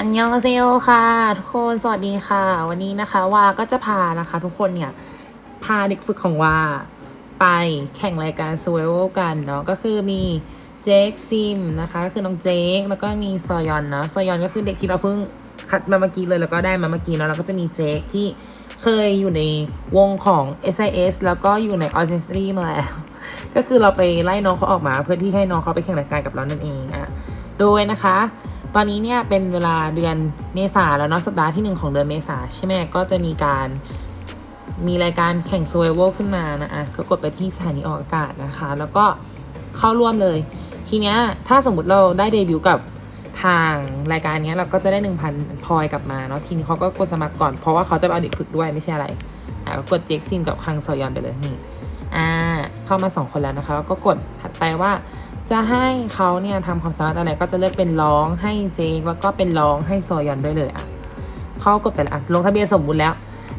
อันยองเซโอค่ะ ทุกคนสวัสดีค่ะ วันนี้นะคะวาก็จะพานะคะ ทุกคนเนี่ยพาเด็กฝึกของวาไปแข่งรายการ s u r v i v a l กันเนาะก็คือมีเจคซิมนะคะก็คือน้องเจคแล้วก็มีซอยอนเนาะซอยอนก็คือเด็กที่เราเพิ่งคัดมาเมื่อกี้เลยแล้วก็ได้มาเมื่อกี้เนาะแล้วก็จะมีเจคที่เคยอยู่ในวงของ SIS แล้วก็อยู่ใน o r c h e s t r a มาแล้ว ก็คือเราไปไล่น้องเขาออกมา เพื่อที่ให้น้องเขาไปแข่งรายการกับเรานั่นเองอะโดยนะคะ ตอนนี้เนี่ยเป็นเวลาเดือนเมษาแล้วเนาะสัปดาห์ที่หนึ่งของเดือนเมษาใช่ไหมก็จะมีการมีรายการแข่ง s u r v i v a l ขึ้นมานะอะก็กดไปที่สถานีออกอากาศนะคะ แล้วก็เข้าร่วมเลย ทีเนี้ยถ้าสมมติเราได้เดบิวต์กับทางรายการนี้เราก็จะได้ 1,000พอยกลับมาเนาะทีนี้เขาก็กดสมัครก่อนเพราะว่าเขาจะเอาเด็กฝึกด้วยไม่ใช่อะไรอะกดเจ็คซิมกับคังซอยอนไปเลยนี่อ่าเข้ามาสองคนแล้วนะคะแล้วก็กดถัดไปว่า จะให้เขาเนี่ยทำความสามารถอะไรก็จะเลือกเป็นร้องให้เจงแล้วก็เป็นร้องให้ซอยอนด้วยเลยอะเขากดไปแล้วอะลงทะเบียนสมบูรณ์แล้ว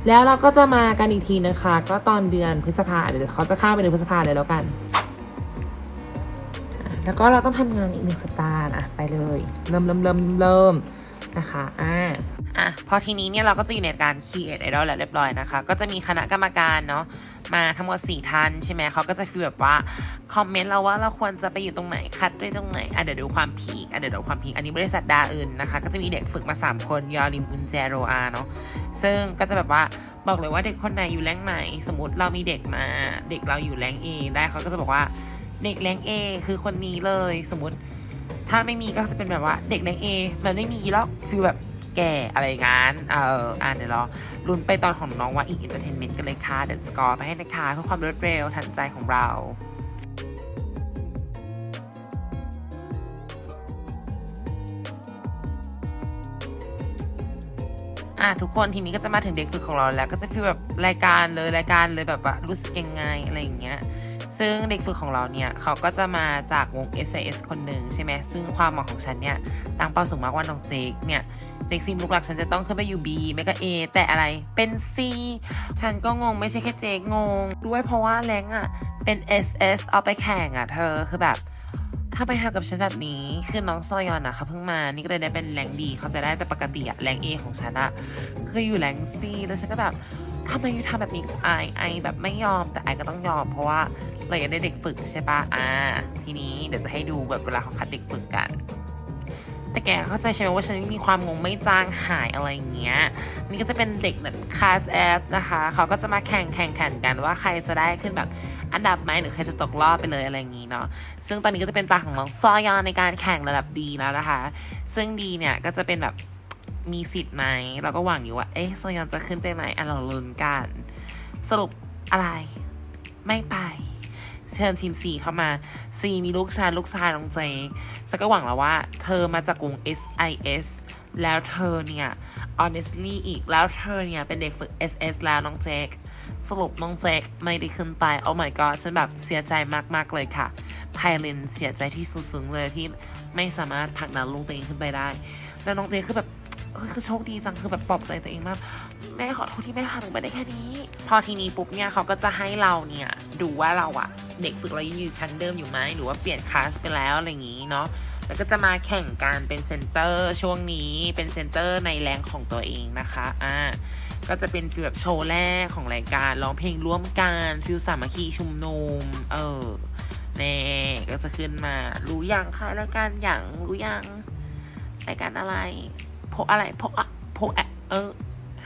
แล้วเราก็จะมากันอีกทีนะคะ ก็ตอนเดือนพฤษภาเดี๋ยวเขาจะเข้าไปเดือนพฤษภาเลยแล้วกัน แล้วก็เราต้องทำงานอีกหนึ่งสัปดาห์นะไปเลย เริ่มเริ่มเริ่มเริ่มนะคะอ่าอะพอทีนี้เนี่ยเราก็จะอยู่ในการ create idol แล้วเรียบร้อยนะคะ ก็จะมีคณะกรรมการเนาะ มาทั้งหมดสี่ท่านใช่ไหมเขาก็จะฟีลแบบว่าคอมเมนต์เราว่าเราควรจะไปอยู่ตรงไหนคัดด้วยตรงไหนอะเดี๋ยวดูความพีคอะเดี๋ยวดูความพีคอันนี้บริษัทดาอื่นนะคะ ก็จะมีเด็กฝึกมา 3 คนยอริมอุนแจโรอาเนาะซึ่งก็จะแบบว่าบอกเลยว่าเด็กคนไหนอยู่แรงไหน สมมติเรามีเด็กมาเด็กเราอยู่แรงเอได้เขาก็จะบอกว่าเด็กแรงเอคือคนนี้เลยสมมติถ้าไม่มีก็จะเป็นแบบว่าเด็กแรงเอมันไม่มีแล้วฟีลแบบ แก่อะไรงั้นเอออ่านเดี๋ยวรอลุ้นไปตอนของน้องว่าอีกอินเตอร์เทนเมนต์กันเลยค่ะเดี๋ยวสกอร์ไปให้นะคะเพื่อความรวดเร็วทันใจของเราอะทุกคนทีนี้ก็จะมาถึงเด็กฝึกของเราแล้วก็จะฟีลแบบรายการเลยรายการเลยแบบว่ารู้สึกยังไงอะไรอย่างเงี้ยซึ่งเด็กฝึกของเราเนี่ยเขาก็จะมาจากวง SAS คนหนึ่งใช่ไหมซึ่งความเหมาะของฉันเนี่ยตั้งเป้าสูงมากว่าน้องเจคเนี่ย เจคซิมลูกหลักฉันจะต้องขึ้นไปอยู่ B ไม่ก็ A แต่อะไรเป็น C ฉันก็งงไม่ใช่แค่เจคงง ด้วยเพราะว่าแรงอะ เป็น SS เอาไปแข่งอะเธอคือแบบถ้าไปทำกับฉันแบบนี้คือน้องซอยอนอะเขาเพิ่งมา นี่ก็เลยได้เป็นแรงดีเขาจะได้แต่ปกติอะแรงเอของฉันอะคืออยู่แรงซีแล้วฉันก็แบบทำไมยูทำแบบนี้กับไอไอแบบไม่ยอมแต่ไอก็ต้องยอม เพราะว่าเราอยากได้เด็กฝึกใช่ปะอ่า ทีนี้เดี๋ยวจะให้ดูแบบเวลาเขาคัดเด็กฝึกกัน แต่แกเข้าใจใช่ไหมว่าฉันมีความงงไม่จางหายอะไรอย่างเงี้ย นี่ก็จะเป็นเด็กแบบคลาสแอฟนะคะ เขาก็จะมาแข่งแข่งแขันกันว่าใครจะได้ขึ้นแบบอันดับไหมหรือใครจะตกรอบไปเลยอะไรอย่างงี้เนาะ ซึ่งตอนนี้ก็จะเป็นตาของน้องซอยอนในการแข่งระดับดีแล้วนะคะ ซึ่งดีเนี่ยก็จะเป็นแบบมีสิทธิ์ไหมเราก็หวังอยู่ว่า เอ๊ะซอยอนจะขึ้นไปไหมอะเราลุ้นกัน สรุปอะไร ไม่ไป เชิญทีม C เข้ามา C มีลูกชายลูกชายน้องเจคฉันก็หวังแล้วว่า เธอมาจากวง SIS แล้วเธอเนี่ย honestly อีกแล้วเธอเนี่ย เป็นเด็กฝึก SS แล้วน้องเจคสรุปน้องเจคไม่ได้ขึ้นไปโอ้ my god ฉันแบบเสียใจมาก ๆ เลยค่ะไพลินเสียใจที่สุดๆเลยที่ไม่สามารถผลักดันลูกตัวเองขึ้นไปได้ แล้วน้องเจคคือแบบเอ้ยคือโชคดีจังคือแบบปลอบใจตัวเองมากแม่ขอโทษที่แม่พาหนูไปได้แค่นี้ พอทีนี้ปุ๊บเนี่ยเขาก็จะให้เราเนี่ย ดูว่าเราอะ เด็กฝึกเรายังอยู่ชั้นเดิมอยู่ไหมหรือว่าเปลี่ยนคลาสไปแล้วอะไรอย่างงี้เนาะแล้วก็จะมาแข่งกันเป็นเซนเตอร์ช่วงนี้เป็นเซนเตอร์ในแรงของตัวเองนะคะอ่าก็จะเป็นฟีลแบบโชว์แรกของรายการร้องเพลงร่วมกันฟิลสามัคคีชุมนุมเออเน่ก็จะขึ้นมารู้ยังคะรายการอย่างรู้ยังรายการอะไรโพอะไรโพอะโพอะเออ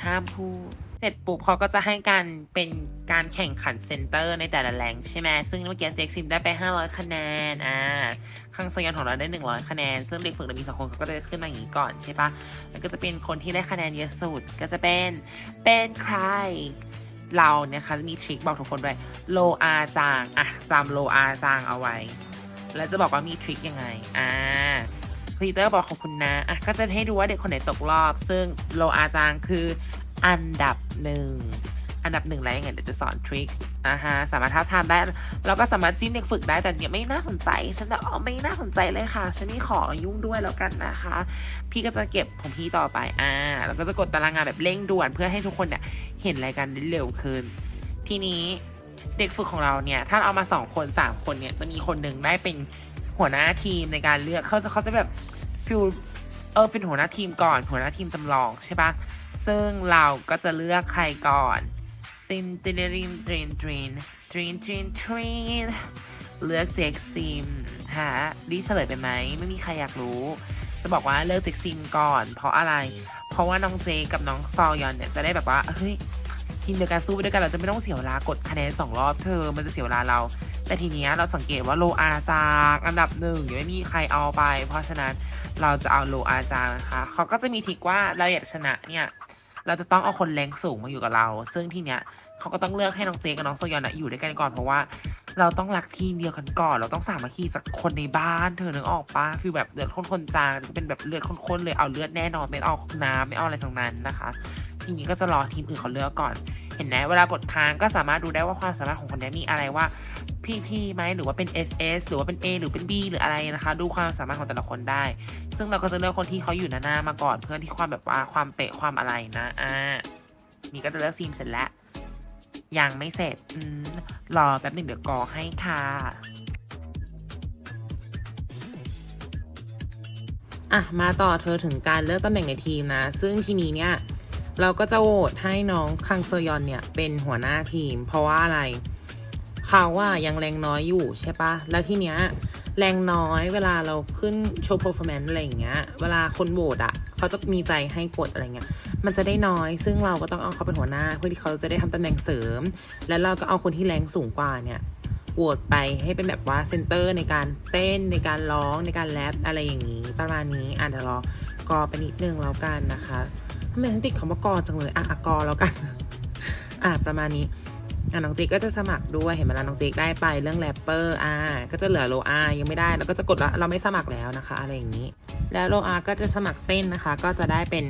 ห้ามพูด เสร็จปุ๊บเขาก็จะให้การเป็นการแข่งขันเซนเตอร์ในแต่ละแรงใช่ไหมซึ่งเมื่อกี้เจ็กซิมได้ไป 500 คะแนนอ่าข้างสยอนของเราได้ 100 คะแนน ซึ่งเด็กฝึกเรามีสองคนเขาก็จะขึ้นมาอย่างนี้ก่อนใช่ปะแล้วก็จะเป็นคนที่ได้คะแนนเยอะสุดก็จะเป็นเป็นใครเราเนี่ยค่ะมีทริคบอกทุกคนด้วยโลอาจางอะจำโลอาจางเอาไว้ แล้วจะบอกว่ามีทริคยังไงอ่าพีเตอร์บอกขอบคุณนะอะก็จะให้ดูว่าเด็กคนไหนตกรอบ ซึ่งโลอาจางคือ อันดับหนึ่งอันดับหนึ่งแล้วยังไงเดี๋ยวจะสอนทริคอ่าฮะสามารถท้าทามได้เราก็สามารถจิ้มเด็กฝึกได้แต่เนี่ยไม่น่าสนใจ ฉันจะอ๋อไม่น่าสนใจเลยค่ะ ฉันนี่ขอยุ่งด้วยแล้วกันนะคะ พี่ก็จะเก็บของพี่ต่อไปอ่าแล้วก็จะกดตารางงานแบบเร่งด่วนเพื่อให้ทุกคนเนี่ยเห็นรายการได้เร็วขึ้น ทีนี้เด็กฝึกของเราเนี่ย ถ้าเอามาสองคนสามคนเนี่ยจะมีคนหนึ่งได้เป็นหัวหน้าทีมในการเลือกเขาจะเขาจะแบบฟิลเออเป็นหัวหน้าทีมก่อน หัวหน้าทีมจำลองใช่ปะ ซึ่งเราก็จะเลือกใครก่อนตินตินรินตรีนตรีนตรีนตรีนตรีนเลือกเจ็กซิมฮะรีเฉลยไปไหมไม่มีใครอยากรู้ จะบอกว่าเลือกเจ็กซิมก่อน เพราะอะไร เพราะว่าน้องเจกับน้องซอยอนเนี่ยจะได้แบบว่าเฮ้ยทีมเดียวกันสู้ไปด้วยกันเราจะไม่ต้องเสียเวลากดคะแนนสองรอบเธอ มันจะเสียเวลาเรา แต่ทีเนี้ยเราสังเกตว่าโลอาจางอันดับหนึ่งยังไม่มีใครเอาไป เพราะฉะนั้นเราจะเอาโลอาจางนะคะเขาก็จะมีทิกว่าเราอยากชนะเนี่ย เราจะต้องเอาคนแรงสูงมาอยู่กับเรา ซึ่งทีเนี้ยเขาก็ต้องเลือกให้น้องเจกับน้องโซยอนนะอยู่ด้วยกันก่อนเพราะว่า เราต้องรักทีมเดียวกันก่อนเราต้องสามัคคีจากคนในบ้าน เธอนึกออกปะฟีลแบบเลือดข้นคนๆจางเป็นแบบเลือดข้นๆเลยเอาเลือดแน่นอนไม่เอาน้ำไม่เอาอะไรทั้งนั้นนะคะทีนี้ก็จะรอทีมอื่นเขาเลือกก่อน เห็นไหมเวลากดค้างก็สามารถดูได้ว่าความสามารถของคนนี้มีอะไรว่า PP ไหมหรือว่าเป็น SS หรือว่าเป็น A หรือเป็น B หรืออะไรนะคะ ดูความสามารถของแต่ละคนได้ ซึ่งเราก็จะเลือกคนที่เขาอยู่หน้าๆมาก่อนเพื่อที่ความแบบว่าความเป๊ะความอะไรนะอ่านี่ก็จะเลือกซีมเสร็จแล้วยังไม่เสร็จอมรอแป๊บหนึ่งเดี๋ยวกรอให้ค่ะอะมาต่อเธอถึงการเลือกตำแหน่งในทีมนะ ซึ่งทีนี้เนี่ยเราก็จะโหวตให้น้องคังโซยอนเนี่ยเป็นหัวหน้าทีม เพราะว่าอะไรเขาว่ายังแรงน้อยอยู่ใช่ปะแล้วทีเนี้ยแรงน้อยเวลาเราขึ้นโชว์ performance อะไรอย่างเงี้ย เวลาคนโหวตอะ เขาจะมีใจให้กดอะไรเงี้ย มันจะได้น้อย ซึ่งเราก็ต้องเอาเขาเป็นหัวหน้า เพื่อที่เขาจะได้ทำตำแหน่งเสริม แล้วเราก็เอาคนที่แรงสูงกว่าเนี่ยโหวตไปให้เป็นแบบว่าเซนเตอร์ในการเต้นในการร้องในการแรปอะไรอย่างนี้ ประมาณนี้อะเดี๋ยวรอกอไปนิดนึงแล้วกันนะคะทำไมฉันติดคำว่ากอจังเลยอะอะกอแล้วกัน อะประมาณนี้ อะน้องเจกก็จะสมัครด้วยเห็นไหมล่ะน้องเจกได้ไปเรื่องแรปเปอร์อ่าก็จะเหลือโลอายังไม่ได้ แล้วก็จะกดละเราไม่สมัครแล้วนะคะ อะไรอย่างนี้ แล้วโลอาก็จะสมัครเต้นนะคะ ก็จะได้เป็น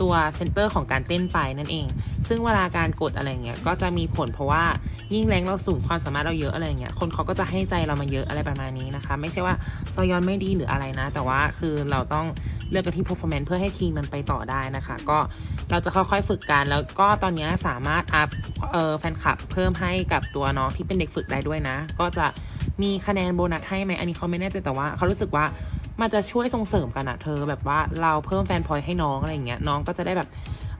ตัวเซนเตอร์ของการเต้นไปนั่นเอง ซึ่งเวลาการกดอะไรเงี้ยก็จะมีผลเพราะว่ายิ่งแรงเราสูงความสามารถเราเยอะอะไรเงี้ยคนเขาก็จะให้ใจเรามาเยอะอะไรประมาณนี้นะคะ ไม่ใช่ว่าซอยอนไม่ดีหรืออะไรนะ แต่ว่าคือเราต้องเลือกกันที่ performance เพื่อให้ทีมมันไปต่อได้นะคะ ก็เราจะค่อยๆฝึกกันแล้วก็ตอนนี้สามารถอัพแฟนคลับเพิ่มให้กับตัวน้องที่เป็นเด็กฝึกได้ด้วยนะ ก็จะ มีคะแนนโบนัสให้ไหมอันนี้เขาไม่แน่ใจแต่ว่าเขารู้สึกว่ามันจะช่วยส่งเสริมกันอะเธอแบบว่าเราเพิ่มแฟนพอยต์ให้น้องอะไรอย่างเงี้ยน้องก็จะได้แบบ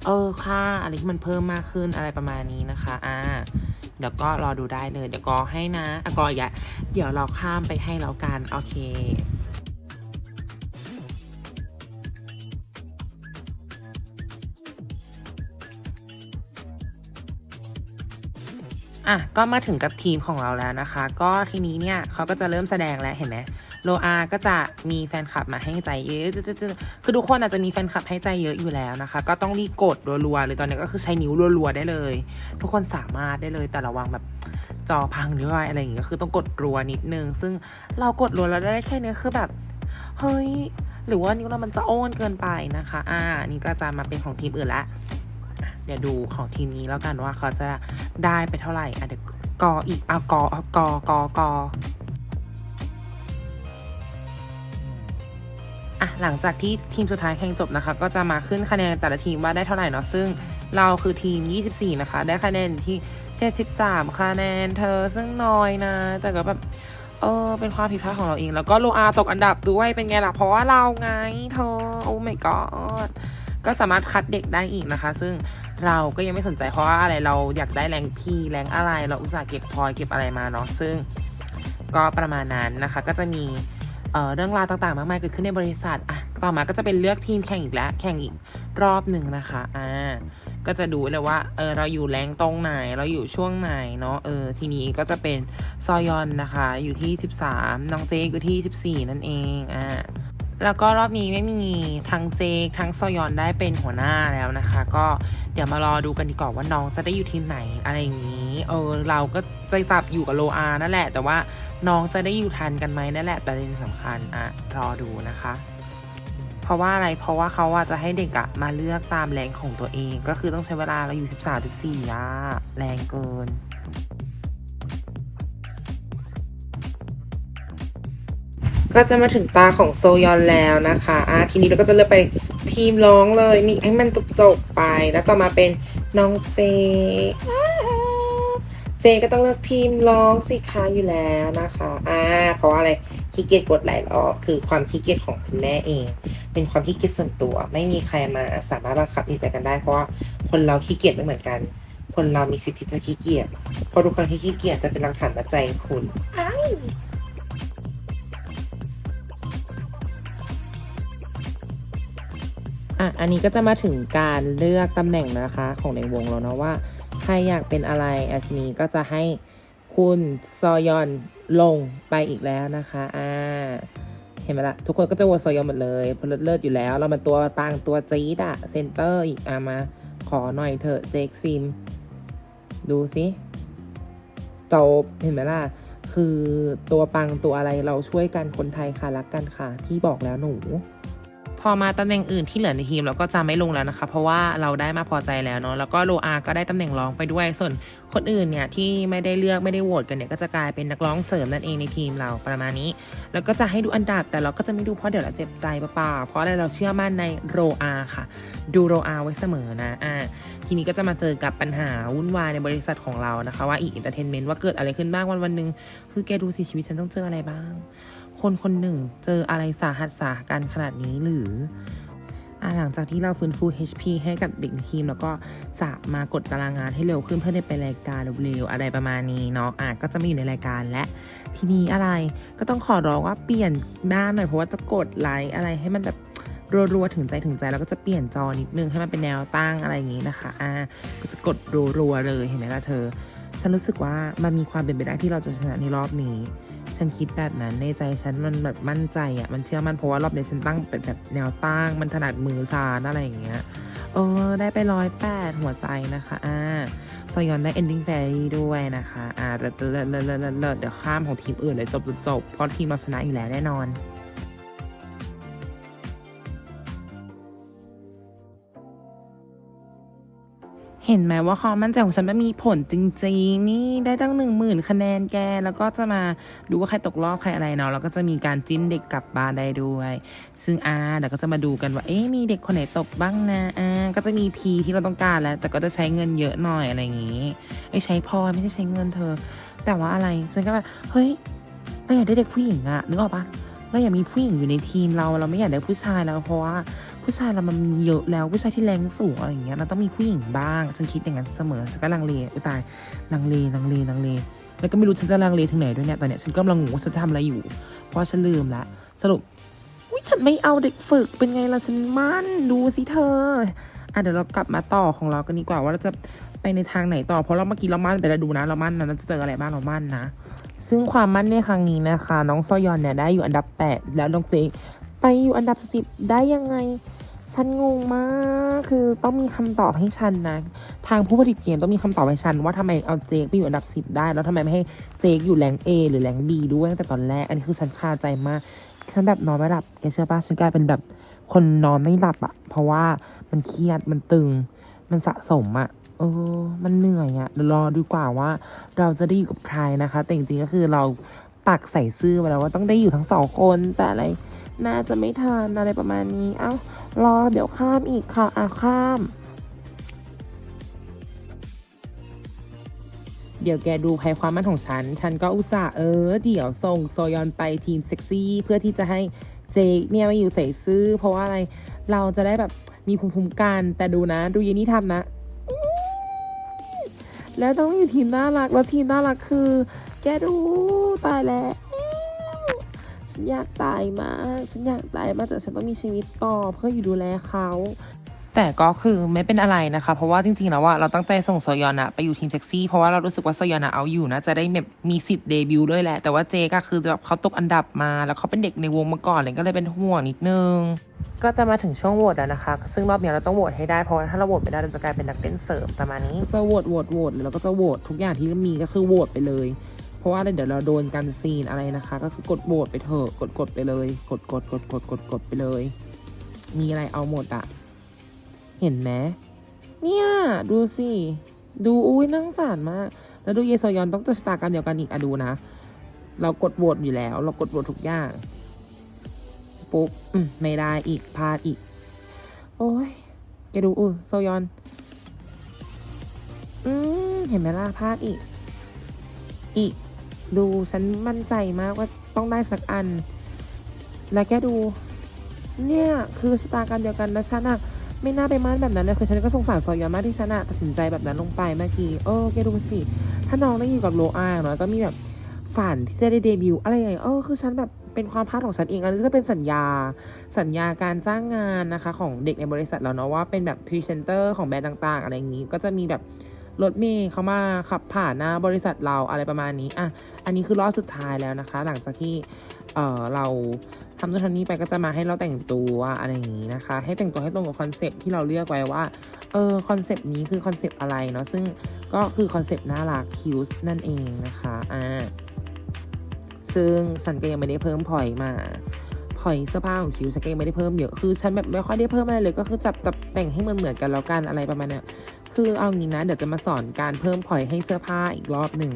เออค่าอะไรที่มันเพิ่มมากขึ้นอะไรประมาณนี้นะคะอ่าเดี๋ยวก็รอดูได้เลย เดี๋ยวก็ให้นะอะกออย่าเดี๋ยวเราข้ามไปให้แล้วกันโอเค อะก็มาถึงกับทีมของเราแล้วนะคะ ก็ทีนี้เนี่ยเขาก็จะเริ่มแสดงแล้วเห็นไหมโลอาก็จะมีแฟนคลับมาให้ใจเยอะคือทุกคนอาจจะมีแฟนคลับให้ใจเยอะอยู่แล้วนะคะ ก็ต้องรีกดรัวๆเลยตอนนี้ก็คือใช้นิ้วรัวๆได้เลย ทุกคนสามารถได้เลยแต่ระวังแบบจอพังหรือว่าอะไรอย่างเงี้ยก็คือต้องกดรัวนิดนึง ซึ่งเรากดรัวแล้วได้แค่เนี้ยคือแบบ เฮ้ย หรือว่านิ้วเรามันจะโอนเกินไปนะคะ อ่า นี่ก็จะมาเป็นของทีมอื่นละ เดี๋ยวดูของทีมนี้แล้วกันว่าเขาจะได้ไปเท่าไหร่อะเดี๋ยวกออีกเอากอเอากอกอกออะหลังจากที่ทีมสุดท้ายแข่งจบนะคะ ก็จะมาขึ้นคะแนนแต่ละทีมว่าได้เท่าไหร่เนาะซึ่งเราคือทีม 24 นะคะ ได้คะแนนที่ 73 คะแนนเธอซึ่งน้อยนะ แต่ก็แบบเออเป็นความผิดพลาดของเราเอง แล้วก็โลอาตกอันดับด้วยเป็นไงล่ะ เพราะว่าเราไงเธอ โอ้ my god ก็สามารถคัดเด็กได้อีกนะคะ ซึ่ง เราก็ยังไม่สนใจเพราะว่าอะไรเราอยากได้แรงพีแรงอะไร เราอุตส่าห์เก็บพอยเก็บอะไรมาเนาะซึ่งก็ประมาณนั้นนะคะ ก็จะมีเเรื่องราวต่างๆ มากมายเกิดขึ้นในบริษัทอะต่อมาก็จะเป็นเลือกทีมแข่งอีกแล้ว แข่งอีกรอบหนึ่งนะคะอ่าก็จะดูเลยว่าเออเราอยู่แรงตรงไหนเราอยู่ช่วงไหนเนาะเออทีนี้ก็จะเป็นซอยอนนะคะ อยู่ที่ 13 น้องเจอยู่ที่ 14 นั่นเองอ่า แล้วก็รอบนี้ไม่มีทั้งเจกทั้งซอยอนได้เป็นหัวหน้าแล้วนะคะ ก็เดี๋ยวมารอดูกันดีกว่าว่าน้องจะได้อยู่ทีมไหนอะไรอย่างนี้เออเราก็จะจับอยู่กับโลอานั่นแหละ แต่ว่าน้องจะได้อยู่ทันกันไหมนั่นแหละประเด็นสำคัญอะรอดูนะคะ เพราะว่าอะไรเพราะว่าเขาว่าจะให้เด็กอะมาเลือกตามแรงของตัวเอง ก็คือต้องใช้เวลาเราอยู่ 13 14อะแรงเกิน ก็จะมาถึงตาของโซยอนแล้วนะคะอะทีนี้เราก็จะเลือกไปทีมร้องเลยนี่ให้มันจบๆไป แล้วต่อมาเป็นน้องเจ เจก็ต้องเลือกทีมร้องสิคะอยู่แล้วนะคะอ่าเพราะว่าอะไรขี้เกียจกดหลายรอบคือความขี้เกียจของคุณแม่เอง เป็นความขี้เกียจส่วนตัว ไม่มีใครมาสามารถบังคับจิตใจกันได้ เพราะว่าคนเราขี้เกียจไม่เหมือนกัน คนเรามีสิทธิ์ที่จะขี้เกียจเพราะทุกครั้งที่ขี้เกียจจะเป็นหลักฐานมัดใจคุณ อะอันนี้ก็จะมาถึงการเลือกตำแหน่งนะคะของในวงแล้วเนาะว่า ใครอยากเป็นอะไรอันนี้ก็จะให้คุณซอยอนลงไปอีกแล้วนะคะอ่าเห็นไหมละ่ะทุกคนก็จะโหวซอยอนหมดเลยเพราะเลิศอยู่แล้ว เรามันตัวปางตัวจี๊ดอะเซนเตอร์อีกอะมาขอหน่อยเถอะเจคซิม ดูสิจบเห็นไหมล่ะ คือตัวปังตัวอะไรเราช่วยกันคนไทยค่ะ รักกันค่ะ พี่บอกแล้วหนู พอมาตำแหน่งอื่นที่เหลือในทีมเราก็จะไม่ลงแล้วนะคะ เพราะว่าเราได้มาพอใจแล้วเนาะแล้วก็โลอาก็ได้ตำแหน่งร้องไปด้วย ส่วนคนอื่นเนี่ยที่ไม่ได้เลือกไม่ได้โหวตกันเนี่ยก็จะกลายเป็นนักร้องเสริมนั่นเองในทีมเราประมาณนี้ แล้วก็จะให้ดูอันดับแต่เราก็จะไม่ดูเพราะเดี๋ยวเราเจ็บใจเปล่าๆเพราะอะไรเราเชื่อมั่นในโรอาค่ะ ดูโรอาไว้เสมอนะอ่าทีนี้ก็จะมาเจอกับปัญหาวุ่นวายในบริษัทของเรานะคะ ว่าอีกอินเตอร์เทนเมนต์ว่าเกิดอะไรขึ้นบ้างวันวันหนึ่งคือแกดูสิชีวิตฉันต้องเจออะไรบ้าง คนคนหนึ่งเจออะไรสาหัสสากันขนาดนี้หรืออหลังจากที่เราฟื้นฟู HP ให้กับเด็กทีม แล้วก็จะมากดตารางงานให้เร็วขึ้นเพื่อได้ไปรายการเร็วๆอะไรประมาณนี้เนาะอะก็จะไม่อยู่ในรายการและทีนี้อะไรก็ต้องขอร้องว่าเปลี่ยนด้านหน่อยเพราะว่าจะกดไลค์อะไรให้มันแบบรัวๆถึงใจถึงใจแล้วก็จะเปลี่ยนจอนิดนึงให้มันเป็นแนวตั้งอะไรอย่างนี้นะคะอะก็จะกดรัวๆเลยเห็นไหมล่ะเธอ ฉันรู้สึกว่ามันมีความเป็นไปได้ที่เราจะชนะในรอบนี้ ฉันคิดแบบนั้นในใจฉันมันแบบมั่นใจอะ่ะมันเชื่อมั่นเพราะว่ารอบนี้ฉันตั้งเป็นแบบแนวตั้งมันถนัดมือซานอะไรอย่างเงี้ยเออได้ไปร้อยแปดหัวใจนะคะอ่าซอยอนได้ ending fairy ด้วยนะคะอ่าเลิศเลิศเลิศเลิศเดี๋ยวข้ามของทีมอื่นเลยจบจบเพราะทีมเราชนะอยู่แล้วแน่นอน เห็นไหมว่าความมั่นใจของฉันมันมีผลจริงๆ นี่ได้ตั้งหนึ่งหมื่นคะแนนแก แล้วก็จะมาดูว่าใครตกรอบใครอะไรเนาะ แล้วก็จะมีการจิ้มเด็กกลับบ้านได้ด้วย ซึ่งอาเดี๋ยวก็จะมาดูกันว่า เอ๊ะ มีเด็กคนไหนตกบ้างนะอาก็จะมีพีที่เราต้องการแล้ว แต่ก็จะใช้เงินเยอะหน่อยอะไรอย่างงี้ ไอ้ใช้พอไม่ใช่ใช้เงินเธอ แต่ว่าอะไร ฉันก็แบบเฮ้ยเราอยากได้เด็กผู้หญิงอะนึกออกปะเราอยากมีผู้หญิงอยู่ในทีมเรา เราไม่อยากได้ผู้ชายแล้วเพราะว่า ผู้ชายเรามันมีเยอะแล้วผู้ชายที่แรงสูงอะไรอย่างเงี้ยเราต้องมีผู้หญิงบ้างฉันคิดอย่างนั้นเสมอฉันก็ลังเลอุตายลังเลลังเลลังเล แล้วก็ไม่รู้ฉันจะลังเลถึงไหนด้วยเนี่ยตอนเนี้ยฉันก็กำลังงงว่าฉันจะทำอะไรอยู่ เพราะฉันลืมละสรุปอุ้ยฉันไม่เอาเด็กฝึกเป็นไงล่ะฉันมั่นดูสิเธออะเดี๋ยวเรากลับมาต่อของเรากันดีกว่าว่าเราจะไปในทางไหนต่อเพราะเราเมื่อกี้เรามั่นไปแล้วดูนะ เรามั่นนะเราจะเจออะไรบ้างเรามั่นนะ ซึ่งความมั่นในครั้งนี้นะคะ น้องซอยอนเนี่ยได้อยู่อันดับ 8 แล้วน้องเจไปอยู่อันดับ 10 ได้ยังไง ฉันงงมาก คือต้องมีคำตอบให้ฉันนะ ทางผู้ผลิตเกมต้องมีคำตอบให้ฉัน ว่าทำไมเอาเจคไปอยู่อันดับ10ได้ แล้วทำไมไม่ให้เจคอยู่แรง A หรือแรง B ด้วยตั้งแต่ตอนแรก อันนี้คือฉันคาใจมาก ฉันแบบนอนไม่หลับแกเชื่อปะฉันกลายเป็นแบบคนนอนไม่หลับอะเพราะว่ามันเครียด มันตึง มันสะสมอะเออ มันเหนื่อยอะเดี๋ยวรอดูกว่าว่า เราจะได้อยู่กับใครนะคะ แต่จริงๆก็คือเราปักใส่ซื่อไว้แล้วว่าต้องได้อยู่ทั้งสองคนแต่อะไร น่าจะไม่ทันอะไรประมาณนี้ เอ้ารอเดี๋ยวข้ามอีกค่ะอะข้าม เดี๋ยวแกดูภัยความมั่นของฉัน ฉันก็อุตส่าห์เออ เดี๋ยวส่งโซยอนไปทีมเซ็กซี่เพื่อที่จะให้เจคเนี่ยมาอยู่ใส่ซื่อเพราะว่าอะไรเราจะได้แบบมีภูมิคุ้มกัน แต่ดูนะ ดูเยนี่ทำนะอื้อแล้วต้องอยู่ทีมน่ารัก แล้วทีมน่ารักคือ แกดูตายแล้ว ฉันอยากตายมากฉันอยากตายมากแต่ฉันต้องมีชีวิตต่อเพื่ออยู่ดูแลเขาแต่ก็คือไม่เป็นอะไรนะคะ เพราะว่าจริงๆแล้วว่าเราตั้งใจส่งโซยอนอะไปอยู่ทีมเซ็กซี่เพราะว่าเรารู้สึกว่าโซยอนอะเอาอยู่นะจะได้แบบมีสิทธิ์เดบิวต์ด้วยแหละ แต่ว่าเจก็คือแบบเขาตกอันดับมา แล้วเขาเป็นเด็กในวงมาก่อนเลยก็เลยเป็นห่วงนิดนึง ก็จะมาถึงช่วงโหวตแล้วนะคะ ซึ่งรอบเนี้ยเราต้องโหวตให้ได้เพราะว่าถ้าเราโหวตไม่ได้เราจะกลายเป็นนักเต้นเสริมประมาณนี้จะโหวตโหวตโหวตแล้วก็จะโหวตทุกอย่างที่มีก็คือโหวตไปเลยเพ ราะว่าเดี๋ยวเราโดนกันซีนอะไรนะคะ ก็คือกดโหวตไปเถอะกดกดไปเลย กดกดกดกดกดกดไปเลย มีอะไรเอาหมดอะเห็นไหมเนี่ยดูสิดูอุ้ยนั่งสารมาก แล้วดูเยซอยอนต้องจะชะตากันเดียวกันอีกอะดูนะ เรากดโหวตอยู่แล้ว เรากดโหวตทุกอย่างปุ๊บอืมไม่ได้อีกพลาดอีก โอ้ยแกดูอุ้ยโซยอน อืมเห็นไหมล่ะพลาดอีก อีก ดูฉันมั่นใจมากว่าต้องได้สักอัน แล้วแกดู เนี่ย คือสตาร์กันเดียวกันนะฉันอะไม่น่าไปมั่นแบบนั้นเลยคือฉันก็สงสารซอยอนมากที่ฉันอะตัดสินใจแบบนั้นลงไปเมื่อกี้เออแกดูสิถ้าน้องได้อยู่กับโลอาเนาะก็มีแบบฝันที่จะได้เดบิวต์อะไรอย่างเงี้ยเออคือฉันแบบเป็นความพลาดของฉันเองอันนี้ก็เป็นสัญญา สัญญาการจ้างงานนะคะ ของเด็กในบริษัทเราเนาะว่าเป็นแบบพรีเซนเตอร์ของแบรนด์ต่าง ๆ อะไรอย่างงี้ก็จะมีแบบ รถเมย์เขามาขับผ่านหน้าบริษัทเราอะไรประมาณนี้อะอันนี้คือรอบสุดท้ายแล้วนะคะ หลังจากที่เออเราทำนู่นทำนี่ไปก็จะมาให้เราแต่งตัวอะไรอย่างนี้นะคะ ให้แต่งตัวให้ตรงกับคอนเซปที่เราเลือกไว้ว่าเออคอนเซปนี้คือคอนเซปอะไรเนาะซึ่งก็คือคอนเซปน่ารักคิวส์นั่นเองนะคะอ่าซึ่งฉันก็ยังไม่ได้เพิ่มพอยมา พอยเสื้อผ้าของคิวฉันก็ยังไม่ได้เพิ่มเยอะคือฉันแบบไม่ค่อยได้เพิ่มอะไรเลยก็คือจับจับแต่งให้มันเหมือนกันแล้วกันอะไรประมาณเนี้ยคือเอางี้นะเดี๋ยวจะมาสอนการเพิ่มพอยให้เสื้อผ้าอีกรอบหนึ่ง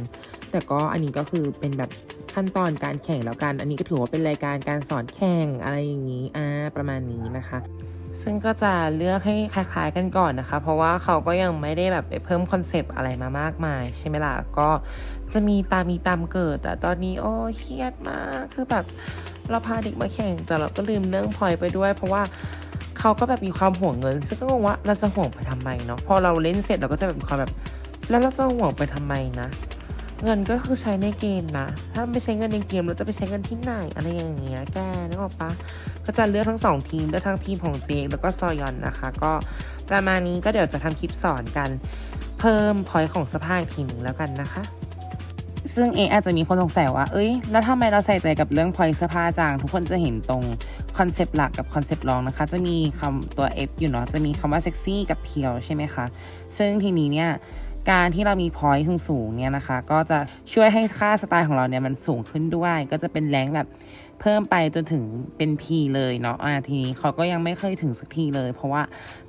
แต่ก็อันนี้ก็คือเป็นแบบขั้นตอนการแข่งแล้วกัน อันนี้ก็ถือว่าเป็นรายการการสอนแข่งอะไรอย่างนี้อ่าประมาณนี้นะคะ ซึ่งก็จะเลือกให้คล้ายๆกันก่อนนะคะ เพราะว่าเขาก็ยังไม่ได้แบบไปเพิ่มคอนเซปต์อะไรมามากมาย ใช่ไหมล่ะก็จะมีตามมีตามเกิดอะตอนนี้โอ้เครียดมากคือแบบ เราพาเด็กมาแข่งแต่เราก็ลืมเรื่องพลอยไปด้วย เพราะว่าเขาก็แบบมีความห่วงเงิน ซึ่งก็งงว่าเราจะห่วงไปทำไมเนาะพอเราเล่นเสร็จเราก็จะแบบมีความแบบ แล้วเราจะห่วงไปทำไมนะ เงินก็คือใช้ในเกมนะ ถ้าไม่ใช้เงินในเกมเราจะไปใช้เงินที่ไหนอะไรอย่างเงี้ยแกนึกออกปะก็จะเลือกทั้งสองทีมเลือกทั้งทีมของเจคแล้วก็ซอยอนนะคะ ก็ประมาณนี้ก็เดี๋ยวจะทำคลิปสอนกัน เพิ่มพอยต์ของสภาพทีหนึ่งแล้วกันนะคะ ซึ่งเออาจจะมีคนสงสัยว่า เอ้ย แล้วทำไมเราใส่ใจกับเรื่องพอยเสื้อผ้าจังทุกคนจะเห็นตรงคอนเซปต์หลักกับคอนเซปต์รองนะคะ จะมีคำตัว F อยู่เนาะ จะมีคำว่าเซ็กซี่กับเพียวใช่ไหมคะ ซึ่งทีนี้เนี่ย การที่เรามีพอยต์สูงๆเนี่ยนะคะ ก็จะช่วยให้ค่าสไตล์ของเราเนี่ยมันสูงขึ้นด้วย ก็จะเป็นแรงแบบ เพิ่มไปจนถึงเป็น P เลยเนาะอ่าทีนี้เขาก็ยังไม่เคยถึงสักทีเลย เพราะว่า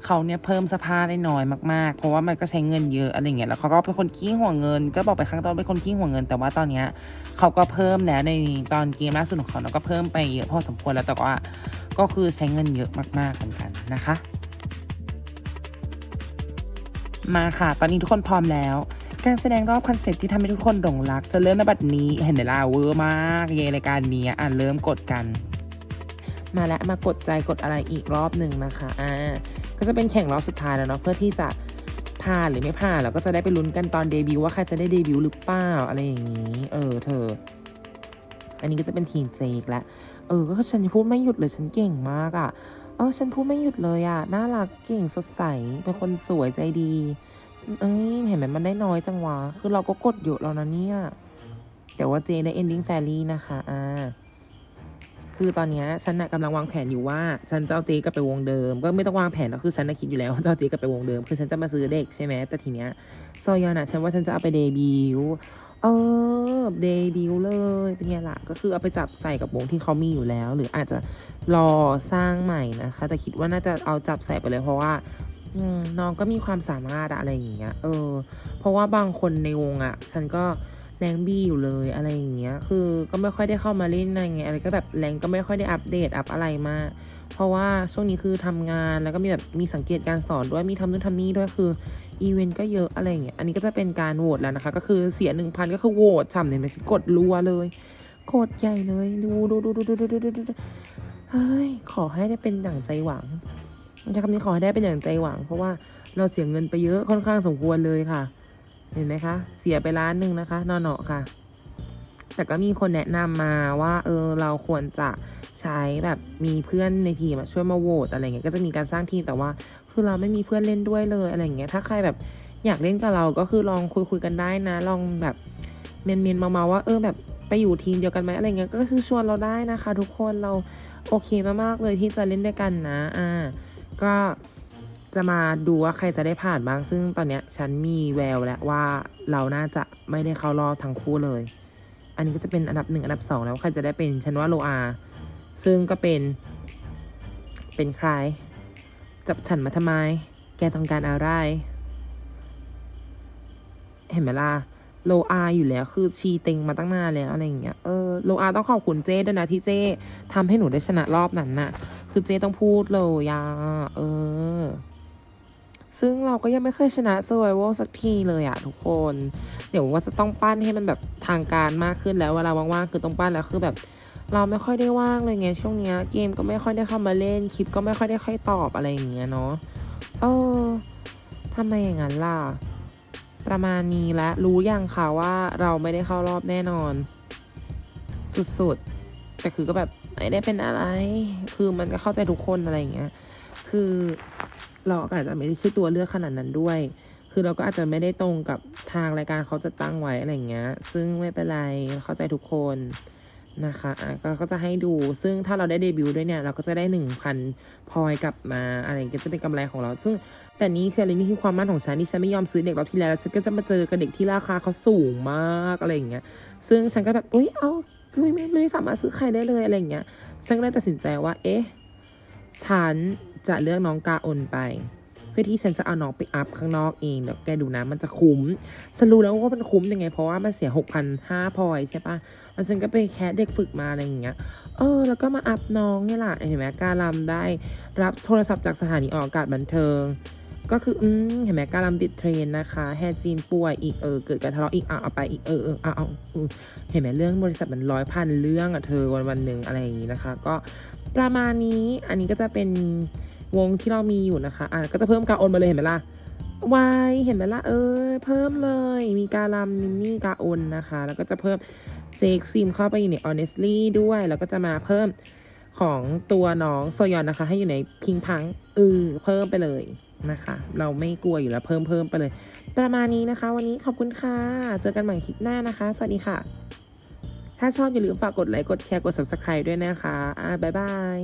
เขาเนี่ยเพิ่มสภาพได้น้อยมากๆ เพราะว่ามันก็ใช้เงินเยอะอะไรเงี้ยแล้วเขาก็เป็นคนขี้ห่วงเงิน ก็บอกไปข้างต้นเป็นคนขี้ห่วงเงิน แต่ว่าตอนเนี้ยเขาก็เพิ่มแล้วในตอนเกมล่าสุดของเขาเนาะก็เพิ่มไปเยอะพอสมควรแล้วแต่ว่าก็คือใช้เงินเยอะมากๆเหมือนกันนะคะ มาค่ะ ตอนนี้ทุกคนพร้อมแล้ว การแสดงรอบคอนเซ็ปต์ที่ทำให้ทุกคนหลงรัก จะเริ่มในบัดนี้เห็นไหมล่ะเวอร์มากเยรายการนี้อะเริ่มกดกัน มาแล้วมากดใจกดอะไรอีกรอบหนึ่งนะคะอ่าก็จะเป็นแข่งรอบสุดท้ายแล้วเนาะเพื่อที่จะผ่านหรือไม่ผ่านแล้วก็จะได้ไปลุ้นกันตอนเดบิวต์ว่าใครจะได้เดบิวต์หรือเปล่าอะไรอย่างนี้ เออเธอ อันนี้ก็จะเป็นทีมเจกแล้วเออ ก็ฉันพูดไม่หยุดเลยฉันเก่งมากอะ่ะเออฉันพูดไม่หยุดเลยอะ่ะน่ารักเก่งสดใสเป็นคนสวยใจดี เอ้ยเห็นไหมมันได้น้อยจังวะ คือเราก็กดเยอะแล้วนะเนี่ย แต่ว่าเจได้ ending fairy นะคะอ่าคือตอนเนี้ยฉันน่ะกำลังวางแผนอยู่ว่าฉันจะเอาเจกลับไปวงเดิม ก็ไม่ต้องวางแผนแล้วคือฉันน่ะคิดอยู่แล้วว่าจะเอาเจกลับไปวงเดิม คือฉันจะมาซื้อเด็กใช่ไหมแต่ทีเนี้ยซอยอนอะฉันว่าฉันจะเอาไปเดบิวเออเดบิวเลยเป็นไงล่ะก็คือเอาไปจับใส่กับวงที่เขามีอยู่แล้ว หรืออาจจะรอสร้างใหม่นะคะ แต่คิดว่าน่าจะเอาจับใส่ไปเลยเพราะว่า น้องก็มีความสามารถอะไรอย่างเงี้ย เออ เพราะว่าบางคนในวงอะฉันก็แรงบี้อยู่เลยอะไรอย่างเงี้ย คือก็ไม่ค่อยได้เข้ามาเล่นอะไรเงี้ยอะไรก็แบบแรงก็ไม่ค่อยได้อัปเดตอัปอะไรมาก เพราะว่าช่วงนี้คือทำงานแล้วก็มีแบบมีสังเกตการสอนด้วยมีทำนู่นทำนี่ด้วยคืออีเวนต์ก็เยอะอะไรเงี้ย อันนี้ก็จะเป็นการโหวตแล้วนะคะ ก็คือเสียหนึ่งพันก็คือโหวตฉ่ำเนี่ยไม่ใช่กดรัวเลย กดใหญ่เลยดูดูดูดูดูดูดูดูดูเฮ้ย ขอให้ได้เป็นอย่างใจหวัง ใช้คำนี้ขอให้ได้เป็นอย่างใจหวัง เพราะว่าเราเสียเงินไปเยอะค่อนข้างสมควรเลยค่ะ เห็นไหมคะ เสียไปล้านหนึ่งนะคะนอนเนาะค่ะ แต่ก็มีคนแนะนำมาว่า เออเราควรจะใช้แบบมีเพื่อนในทีมช่วยมาโหวตอะไรเงี้ยก็จะมีการสร้างทีมแต่ว่า คือเราไม่มีเพื่อนเล่นด้วยเลยอะไรเงี้ยถ้าใครแบบอยากเล่นกับเราก็คือลองคุยคุยกันได้นะ ลองแบบเมนเมนมาๆว่าเออแบบไปอยู่ทีมเดียวกันไหมอะไรเงี้ยก็คือชวนเราได้นะคะ ทุกคนเราโอเคมากๆเลยที่จะเล่นด้วยกันนะ อ่า ก็จะมาดูว่าใครจะได้ผ่านบ้าง ซึ่งตอนเนี้ยฉันมีแววแล้วว่าเราน่าจะไม่ได้เข้ารอบทั้งคู่เลย อันนี้ก็จะเป็นอันดับหนึ่งอันดับสองแล้วใครจะได้เป็นฉันว่าโลอา ซึ่งก็เป็น เป็นใคร จับฉันมาทำไม แกต้องการอะไร เห็นไหมล่ะโลอาอยู่แล้วคือชีเต็งมาตั้งนานแล้วอะไรอย่างเงี้ย เออโลอาต้องขอบคุณเจ้ด้วยนะที่เจ้ทำให้หนูได้ชนะรอบนั้นน่ะ คือเจ้ต้องพูดเลยอะเออ ซึ่งเราก็ยังไม่เคยชนะ Survival สักทีเลยอะทุกคน เดี๋ยวว่าจะต้องปั้นให้มันแบบทางการมากขึ้นแล้วเวลาว่างๆคือต้องปั้นแล้วคือแบบ เราไม่ค่อยได้ว่างเลยไงช่วงเนี้ย เกมก็ไม่ค่อยได้เข้ามาเล่นคลิปก็ไม่ค่อยได้ค่อยตอบอะไรอย่างเงี้ยเนาะเออทำไมอย่างนั้นล่ะ ประมาณนี้และรู้ยังค่ะว่าเราไม่ได้เข้ารอบแน่นอน สุดๆ แต่คือก็แบบ ไม่ได้เป็นอะไร คือมันก็เข้าใจทุกคนอะไรอย่างเงี้ย คือเราอาจจะไม่ได้ใช่ตัวเลือกขนาดนั้นด้วย คือเราก็อาจจะไม่ได้ตรงกับทางรายการเขาจะตั้งไว้อะไรอย่างเงี้ย ซึ่งไม่เป็นไรเข้าใจทุกคนนะคะอะก็ก็จะให้ดู ซึ่งถ้าเราได้เดบิวต์ด้วยเนี่ย เราก็จะได้หนึ่งพันพอยกลับมาอะไรก็จะเป็นกำไรของเรา ซึ่งแต่นี้คืออะไรนี่คือความมั่นของฉันที่ฉันไม่ยอมซื้อเด็กรอบที่แล้วแล้วฉันก็จะมาเจอกับเด็กที่ราคาเขาสูงมากอะไรอย่างเงี้ย ซึ่งฉันก็แบบอุ้ยเอา ไม่ไม่ไม่สามารถซื้อใครได้เลยอะไรอย่างเงี้ยฉันก็เลยตัดสินใจว่า เอ๊ะฉันจะเลือกน้องกาอนไป เพื่อที่ฉันจะเอาน้องไปอัพข้างนอกเองเดี๋ยวแกดูนะมันจะคุ้มฉันรู้แล้วว่ามันคุ้มยังไง เพราะว่ามันเสียหกพันห้าพอยใช่ปะแล้วฉันก็ไปแคสเด็กฝึกมาอะไรอย่างเงี้ยเออแล้วก็มาอัพน้องนี่แหละเห็นไหมการลำได้รับโทรศัพท์จากสถานีออกอากาศบันเทิง ก็คืออืมเห็นไหมการลำติดเทรนนะคะ แฮจีนป่วยอีกเออเกิดการทะเลาะอีกอะเอาไปอีกเออเออเอาเอาเอเห็นไหมเรื่องบริษัทมันร้อยพันเรื่องอะเธอวันวันหนึ่งอะไรอย่างงี้นะคะ ก็ประมาณนี้อันนี้ก็จะเป็นวงที่เรามีอยู่นะคะอะก็จะเพิ่มการโอนมาเลยเห็นไหมล่ะวายเห็นไหมล่ะเออเพิ่มเลย มีการลำมินนี่กาโอนนะคะ แล้วก็จะเพิ่มเจคซิมเข้าไปอยู่ใน honestly ด้วย แล้วก็จะมาเพิ่มของตัวน้องโซยอนนะคะ ให้อยู่ในพิงพังเออเพิ่มไปเลย นะคะ เราไม่กลัวอยู่แล้วเพิ่มเพิ่มไปเลย ประมาณนี้นะคะ วันนี้ขอบคุณค่ะ เจอกันใหม่คลิปหน้านะคะ สวัสดีค่ะ ถ้าชอบอย่าลืมฝากกดไลค์กดแชร์กด subscribe ด้วยนะคะอ่าบ๊ายบาย